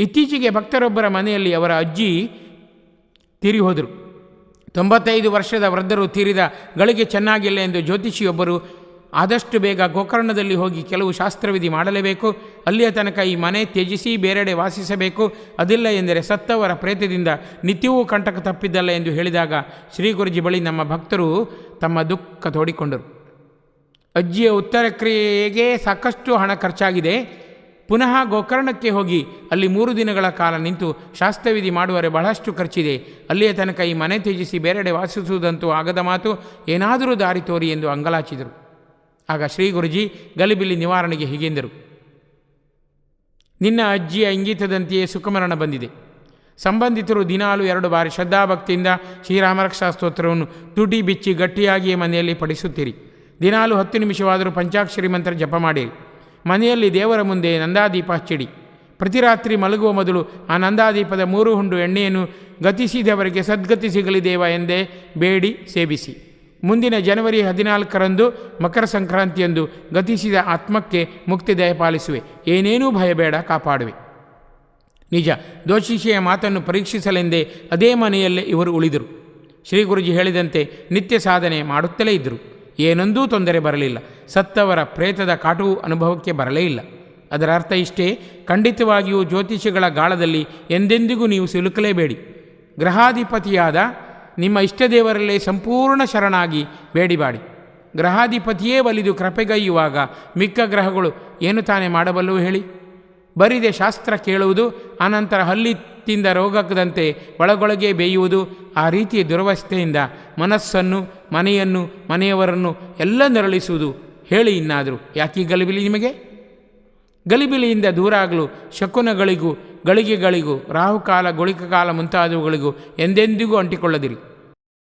ಇತ್ತೀಚೆಗೆ ಭಕ್ತರೊಬ್ಬರ ಮನೆಯಲ್ಲಿ ಅವರ ಅಜ್ಜಿ ತೀರಿ ಹೋದರು. ತೊಂಬತ್ತೈದು ವರ್ಷದ ವೃದ್ಧರು ತೀರಿದ ಗಳಿಗೆ ಚೆನ್ನಾಗಿಲ್ಲ ಎಂದು ಜ್ಯೋತಿಷಿಯೊಬ್ಬರು ಆದಷ್ಟು ಬೇಗ ಗೋಕರ್ಣದಲ್ಲಿ ಹೋಗಿ ಕೆಲವು ಶಾಸ್ತ್ರವಿಧಿ ಮಾಡಲೇಬೇಕು. ಅಲ್ಲಿಯ ತನಕ ಈ ಮನೆ ತ್ಯಜಿಸಿ ಬೇರೆಡೆ ವಾಸಿಸಬೇಕು. ಅದಿಲ್ಲ ಎಂದರೆ ಸತ್ತವರ ಪ್ರೇತದಿಂದ ನಿತ್ಯವೂ ಕಂಟಕ ತಪ್ಪಿದ್ದಲ್ಲ ಎಂದು ಹೇಳಿದಾಗ ಶ್ರೀ ಗುರುಜಿ ಬಳಿ ನಮ್ಮ ಭಕ್ತರು ತಮ್ಮ ದುಃಖ ತೋಡಿಕೊಂಡರು. ಅಜ್ಜಿಯ ಉತ್ತರ ಕ್ರಿಯೆಗೆ ಸಾಕಷ್ಟು ಹಣ ಖರ್ಚಾಗಿದೆ. ಪುನಃ ಗೋಕರ್ಣಕ್ಕೆ ಹೋಗಿ ಅಲ್ಲಿ ಮೂರು ದಿನಗಳ ಕಾಲ ನಿಂತು ಶಾಸ್ತ್ರವಿಧಿ ಮಾಡುವರೆ ಬಹಳಷ್ಟು ಖರ್ಚಿದೆ. ಅಲ್ಲಿಯ ತನಕ ಈ ಮನೆ ತ್ಯಜಿಸಿ ಬೇರೆಡೆ ವಾಸಿಸುವುದಂತೂ ಆಗದ ಮಾತು ಏನಾದರೂ ದಾರಿ ತೋರಿ ಎಂದು ಅಂಗಲಾಚಿದರು. ಆಗ ಶ್ರೀ ಗುರುಜಿ ಗಲಿಬಿಲಿ ನಿವಾರಣೆಗೆ ಹೀಗೆಂದರು. ನಿನ್ನ ಅಜ್ಜಿಯ ಇಂಗಿತದಂತೆಯೇ ಸುಖಮರಣ ಬಂದಿದೆ. ಸಂಬಂಧಿತರು ದಿನಾಲು ಎರಡು ಬಾರಿ ಶ್ರದ್ಧಾಭಕ್ತಿಯಿಂದ ಶ್ರೀರಾಮರಕ್ಷಾ ಸ್ತೋತ್ರವನ್ನು ತುಟಿ ಬಿಚ್ಚಿ ಗಟ್ಟಿಯಾಗಿಯೇ ಮನೆಯಲ್ಲಿ ಪಡಿಸುತ್ತೀರಿ ದಿನಾಲು ಹತ್ತು ನಿಮಿಷವಾದರೂ ಪಂಚಾಕ್ಷರಿ ಮಂತ್ರ ಜಪ ಮಾಡಿರಿ. ಮನೆಯಲ್ಲಿ ದೇವರ ಮುಂದೆ ನಂದಾದೀಪ ಹಚ್ಚಿಡಿ. ಪ್ರತಿ ರಾತ್ರಿ ಮಲಗುವ ಮೊದಲು ಆ ನಂದಾದೀಪದ ಮೂರು ಹುಂಡು ಎಣ್ಣೆಯನ್ನು ಗತಿಸಿದವರಿಗೆ ಸದ್ಗತಿ ಸಿಗಲಿ ದೇವ ಎಂದೇ ಬೇಡಿ ಸೇವಿಸಿ. ಮುಂದಿನ ಜನವರಿ ಹದಿನಾಲ್ಕರಂದು ಮಕರ ಸಂಕ್ರಾಂತಿಯಂದು ಗತಿಸಿದ ಆತ್ಮಕ್ಕೆ ಮುಕ್ತಿ ದಯಪಾಲಿಸುವೆ ಏನೇನೂ ಭಯಬೇಡ, ಕಾಪಾಡುವೆ. ನಿಜ, ದೋಷಿಷಿಯ ಮಾತನ್ನು ಪರೀಕ್ಷಿಸಲೆಂದೇ ಅದೇ ಮನೆಯಲ್ಲೇ ಇವರು ಉಳಿದರು. ಶ್ರೀ ಗುರುಜಿ ಹೇಳಿದಂತೆ ನಿತ್ಯ ಸಾಧನೆ ಮಾಡುತ್ತಲೇ ಇದ್ದರು. ಏನೊಂದೂ ತೊಂದರೆ ಬರಲಿಲ್ಲ. ಸತ್ತವರ ಪ್ರೇತದ ಕಾಟು ಅನುಭವಕ್ಕೆ ಬರಲೇ ಇಲ್ಲ. ಅದರ ಅರ್ಥ ಇಷ್ಟೇ, ಖಂಡಿತವಾಗಿಯೂ ಜ್ಯೋತಿಷಿಗಳ ಗಾಳದಲ್ಲಿ ಎಂದೆಂದಿಗೂ ನೀವು ಸಿಲುಕಲೇಬೇಡಿ. ಗ್ರಹಾಧಿಪತಿಯಾದ ನಿಮ್ಮ ಇಷ್ಟದೇವರಲ್ಲೇ ಸಂಪೂರ್ಣ ಶರಣಾಗಿ ಬೇಡಿಬಾಡಿ. ಗ್ರಹಾಧಿಪತಿಯೇ ಒಲಿದು ಕೃಪೆಗೈಯುವಾಗ ಮಿಕ್ಕ ಗ್ರಹಗಳು ಏನು ತಾನೇ ಮಾಡಬಲ್ಲವು ಹೇಳಿ? ಬರಿದೆ ಶಾಸ್ತ್ರ ಕೇಳುವುದು, ಅನಂತರ ಹಲ್ಲಿ ತಿಂದ ರೋಗಕ್ಕದಂತೆ ಒಳಗೊಳಗೆ ಬೇಯುವುದು, ಆ ರೀತಿಯ ದುರವಸ್ಥೆಯಿಂದ ಮನಸ್ಸನ್ನು, ಮನೆಯನ್ನು, ಮನೆಯವರನ್ನು ಎಲ್ಲ ನರಳಿಸುವುದು ಹೇಳಿ ಇನ್ನಾದರೂ. ಯಾಕೆ ಗಲಿಬಿಲಿ ನಿಮಗೆ? ಗಲಿಬಿಲಿಯಿಂದ ದೂರ ಆಗಲು ಶಕುನಗಳಿಗೂ, ಗಳಿಗೆಗಳಿಗೂ, ರಾಹುಕಾಲ ಗುಳಿಕ ಕಾಲ ಮುಂತಾದವುಗಳಿಗೂ ಎಂದೆಂದಿಗೂ ಅಂಟಿಕೊಳ್ಳದಿರಿ.